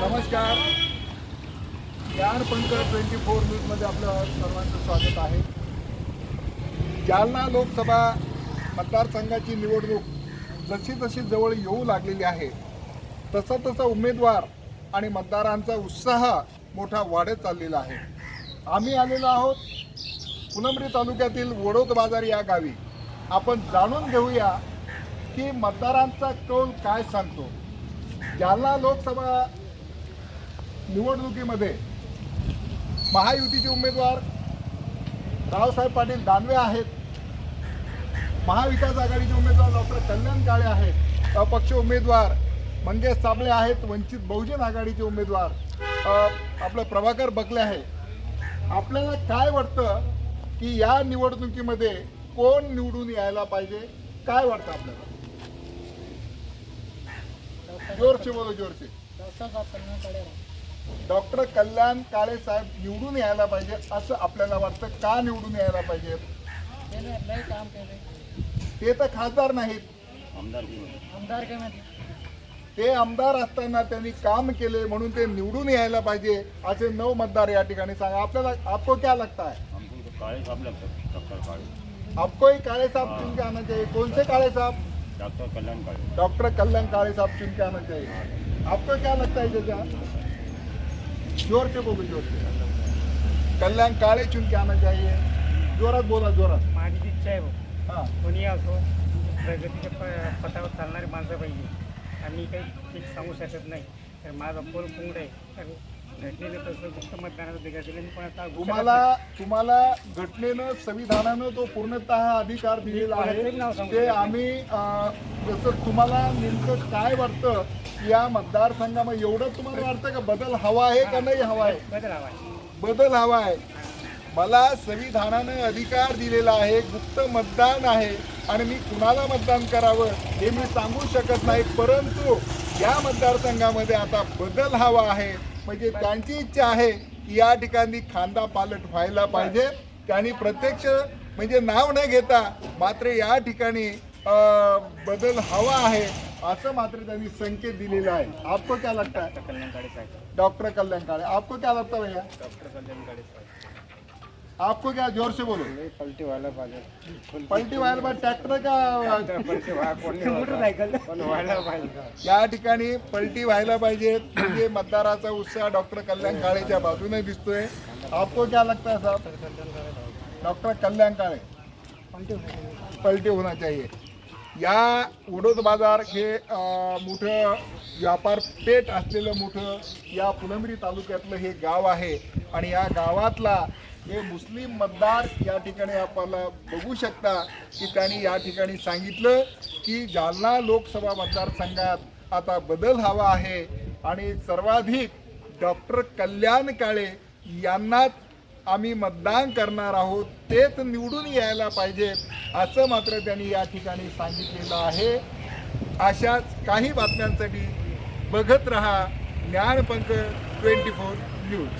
नमस्कार. ज्ञानपंख twenty four न्यूजमध्ये आपलं सर्वांचं स्वागत आहे. जालना लोकसभा मतदारसंघाची निवडणूक जशी जशी जवळ येऊ लागलेली आहे तसं तसं उमेदवार आणि मतदारांचा उत्साह मोठा वाढत चाललेला आहे. आम्ही आलेलो आहोत पुनमरी तालुक्यातील वडोद बाजार या गावी. आपण जाणून घेऊया की मतदारांचा कौल काय सांगतो. जालना लोकसभा निवडणुकीमध्ये महायुतीचे उमेदवार रावसाहेब पाटील दानवे आहेत. महाविकास आघाडीचे उमेदवार डॉक्टर कल्याण काळे आहेत. अपक्ष उमेदवार मंगेश साबळे आहेत. वंचित बहुजन आघाडीचे उमेदवार आपलं प्रभाकर बकले आहे. आपल्याला काय वाटतं की या निवडणुकीमध्ये कोण निवडून यायला पाहिजे? काय वाटतं आपल्याला? जोरचे बोलो जोरचे. डॉक्टर कल्याण काळे साहेब निवडून यायला पाहिजे असं आपल्याला वाटतं. का निवडून यायला पाहिजे? ते तर खासदार नाहीत. आमदार ते आमदार असताना त्यांनी काम केले म्हणून ते निवडून यायला पाहिजे असे नऊ मतदार या ठिकाणी सांगा. आपल्याला आपको क्या लगता है? आपको ही काळे साहब चुन के आना चाहिए कौन से काळे साहब? डॉक्टर कल्याण काले डॉक्टर कल्याण काळे साहब चुन के आना चाहिए आपको क्या लगता है जजा? जोर से बोलो जोर से कल्याण काळे चुन के आना चाहिए जोरात बोला जोरात. माझी इच्छा आहे भाऊ हा. कोणी असो प्रगतीच्या प पथावर चालणारी माणसं पाहिजे. आम्ही काही ठीक सांगू शकत नाही तर माझा पोल कुंगड आहे. तर तुम्हाला तुम्हाला घटनेनं संविधानानं तो पूर्णतः अधिकार दिलेला आहे. ते आम्ही जसं तुम्हाला नेमकं काय वाटतं या मतदारसंघामध्ये एवढं तुम्हाला वाटतं का बदल हवा आहे का नाही हवा आहे. बदल हवा आहे. मला संविधानानं अधिकार दिलेला आहे गुप्त मतदान आहे आणि मी कुणाला मतदान करावं हे मी सांगू शकत नाही. परंतु या मतदारसंघामध्ये आता बदल हवा आहे. म्हणजे त्यांची इच्छा आहे की या ठिकाणी खांदा पालट व्हायला पाहिजे. त्यांनी प्रत्यक्ष म्हणजे नाव न घेता मात्र या ठिकाणी बदल हवा आहे असं मात्र त्यांनी संकेत दिलेला आहे. आपको क्या लगता है? डॉक्टर कल्याण काळे आपको क्या लगता भैया? डॉक्टर कल्याण काळे आपको क्या जोर से बोलो? पलटी व्हायला पाहिजे पलटी व्हायला पाहिजे ट्रॅक्टर का या ठिकाणी पलटी व्हायला पाहिजे म्हणजे मतदाराचा उत्साह डॉक्टर कल्याण काळेच्या बाजूने दिसतोय. आपको क्या लगता है साहब? डॉक्टर कल्याण काळे पलटी होना चाहिए. या उडोद बाजार हे मोठं व्यापार पेठ असलेलं मोठं या फुलंब्री तालुक्यातलं हे गाव आहे. आणि या गावातला हे मुस्लिम मतदार या ठिकाणी आपल्याला बघू शकता की त्यांनी या ठिकाणी सांगितलं की जालना लोकसभा मतदारसंघात आता बदल हवा आहे. आणि सर्वाधिक डॉक्टर कल्याण काळे यांनाच आम्ही मतदान करणार आहोत. तेच निवडून यायला पाहिजेत असं मात्र त्यांनी या ठिकाणी सांगितलेलं आहे. अशाच काही बातम्यांसाठी बघत रहा ज्ञानपंख ट्वेंटी फोर न्यूज.